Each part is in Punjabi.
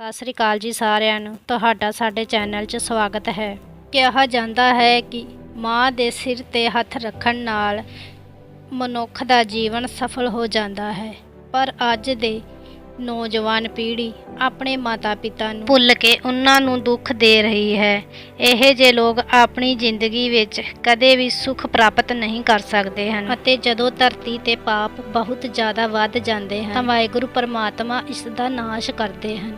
ਸਤਿ ਸ੍ਰੀ ਅਕਾਲ ਜੀ ਸਾਰਿਆਂ ਨੂੰ। ਤੁਹਾਡਾ ਸਾਡੇ ਚੈਨਲ 'ਚ ਸਵਾਗਤ ਹੈ। ਕਿਹਾ ਜਾਂਦਾ ਹੈ ਕਿ ਮਾਂ ਦੇ ਸਿਰ ਤੇ ਹੱਥ ਰੱਖਣ ਨਾਲ ਮਨੁੱਖ ਦਾ ਜੀਵਨ ਸਫਲ ਹੋ ਜਾਂਦਾ ਹੈ। ਪਰ ਅੱਜ ਦੇ ਨੌਜਵਾਨ ਪੀੜ੍ਹੀ ਆਪਣੇ ਮਾਤਾ-ਪਿਤਾ ਨੂੰ ਭੁੱਲ ਕੇ ਉਹਨਾਂ ਨੂੰ ਦੁੱਖ ਦੇ ਰਹੀ ਹੈ। ਇਹ ਜੇ ਲੋਕ ਆਪਣੀ ਜ਼ਿੰਦਗੀ ਵਿੱਚ ਕਦੇ ਵੀ ਸੁੱਖ ਪ੍ਰਾਪਤ ਨਹੀਂ ਕਰ ਸਕਦੇ ਹਨ ਅਤੇ ਜਦੋਂ ਧਰਤੀ ਤੇ ਪਾਪ ਬਹੁਤ ਜ਼ਿਆਦਾ ਵੱਧ ਜਾਂਦੇ ਹਨ ਤਾਂ ਵਾਹਿਗੁਰੂ ਪਰਮਾਤਮਾ ਇਸ ਦਾ ਨਾਸ਼ ਕਰਦੇ ਹਨ।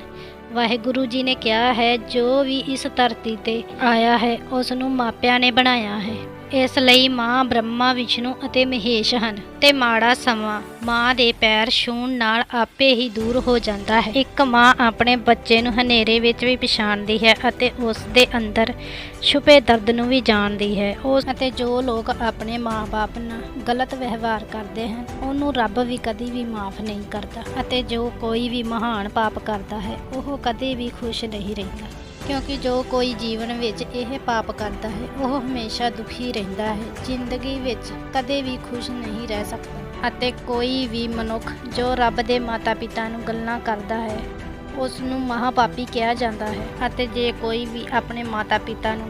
ਵਾਹਿਗੁਰੂ ਜੀ ਨੇ ਕਿਹਾ ਹੈ, ਜੋ ਵੀ ਇਸ ਧਰਤੀ ਤੇ ਆਇਆ ਹੈ, ਉਸ ਨੂੰ ਮਾਪਿਆਂ ਨੇ ਬਣਾਇਆ ਹੈ। ਇਸ ਲਈ ਮਾਂ ਬ੍ਰਹਮਾ, ਵਿਸ਼ਨੂੰ ਅਤੇ ਮਹੇਸ਼ ਹਨ ਤੇ ਮਾੜਾ ਸਮਾਂ ਮਾਂ ਦੇ ਪੈਰ ਛੂਹਣ ਨਾਲ ਆਪੇ ਹੀ ਦੂਰ ਹੋ ਜਾਂਦਾ ਹੈ। ਇੱਕ ਮਾਂ ਆਪਣੇ ਬੱਚੇ ਨੂੰ ਹਨੇਰੇ ਵਿੱਚ ਵੀ ਪਛਾਣਦੀ ਹੈ ਅਤੇ ਉਸ ਦੇ ਅੰਦਰ ਛੁਪੇ ਦਰਦ ਨੂੰ ਵੀ ਜਾਣਦੀ ਹੈ। ਉਸ ਅਤੇ ਜੋ ਲੋਕ ਆਪਣੇ ਮਾਪੇ ਨਾਲ ਗਲਤ ਵਿਵਹਾਰ ਕਰਦੇ ਹਨ, ਉਹਨੂੰ ਰੱਬ ਵੀ ਕਦੀ ਵੀ ਮਾਫ ਨਹੀਂ ਕਰਦਾ ਅਤੇ ਜੋ ਕੋਈ ਵੀ ਮਹਾਨ ਪਾਪ ਕਰਦਾ ਹੈ, ਉਹ ਉਹ ਕਦੇ ਵੀ ਖੁਸ਼ ਨਹੀਂ ਰਹਿੰਦਾ, ਕਿਉਂਕਿ ਜੋ ਕੋਈ ਜੀਵਨ ਵਿੱਚ ਇਹ ਪਾਪ ਕਰਦਾ ਹੈ, ਉਹ ਹਮੇਸ਼ਾ ਦੁਖੀ ਰਹਿੰਦਾ ਹੈ। ਜ਼ਿੰਦਗੀ ਵਿੱਚ ਕਦੇ ਵੀ ਖੁਸ਼ ਨਹੀਂ ਰਹਿ ਸਕਦਾ ਅਤੇ ਕੋਈ ਵੀ ਮਨੁੱਖ ਜੋ ਰੱਬ ਦੇ ਮਾਤਾ-ਪਿਤਾ ਨੂੰ ਗੱਲਾਂ ਕਰਦਾ ਹੈ ਉਸ ਨੂੰ ਮਹਾਪਾਪੀ ਕਿਹਾ ਜਾਂਦਾ ਹੈ ਅਤੇ ਜੇ ਕੋਈ ਵੀ ਆਪਣੇ ਮਾਤਾ-ਪਿਤਾ ਨੂੰ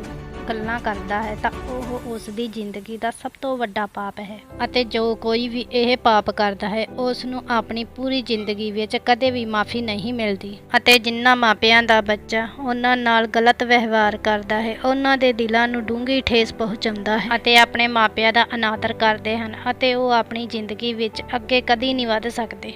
ਗੱਲਾਂ ਕਰਦਾ ਹੈ ਤਾਂ ਉਹ ਉਸ ਦੀ ਜ਼ਿੰਦਗੀ ਦਾ ਸਭ ਤੋਂ ਵੱਡਾ ਪਾਪ ਹੈ। ਅਤੇ ਜੋ ਕੋਈ ਵੀ ਇਹ ਪਾਪ ਕਰਦਾ ਹੈ ਉਸ ਨੂੰ ਆਪਣੀ ਪੂਰੀ ਜ਼ਿੰਦਗੀ ਵਿੱਚ ਕਦੇ ਵੀ ਮਾਫੀ ਨਹੀਂ ਮਿਲਦੀ। ਅਤੇ ਜਿਨ੍ਹਾਂ ਮਾਪਿਆਂ ਦਾ ਬੱਚਾ ਉਹਨਾਂ ਨਾਲ ਗਲਤ ਵਿਵਹਾਰ ਕਰਦਾ ਹੈ, ਉਹਨਾਂ ਦੇ ਦਿਲਾਂ ਨੂੰ ਡੂੰਘੀ ਠੇਸ ਪਹੁੰਚਾਉਂਦਾ ਹੈ ਅਤੇ ਆਪਣੇ ਮਾਪਿਆਂ ਦਾ ਅਨਾਦਰ ਕਰਦੇ ਹਨ ਅਤੇ ਉਹ ਆਪਣੀ ਜ਼ਿੰਦਗੀ ਵਿੱਚ ਅੱਗੇ ਕਦੀ ਨਹੀਂ ਵਧ ਸਕਦੇ।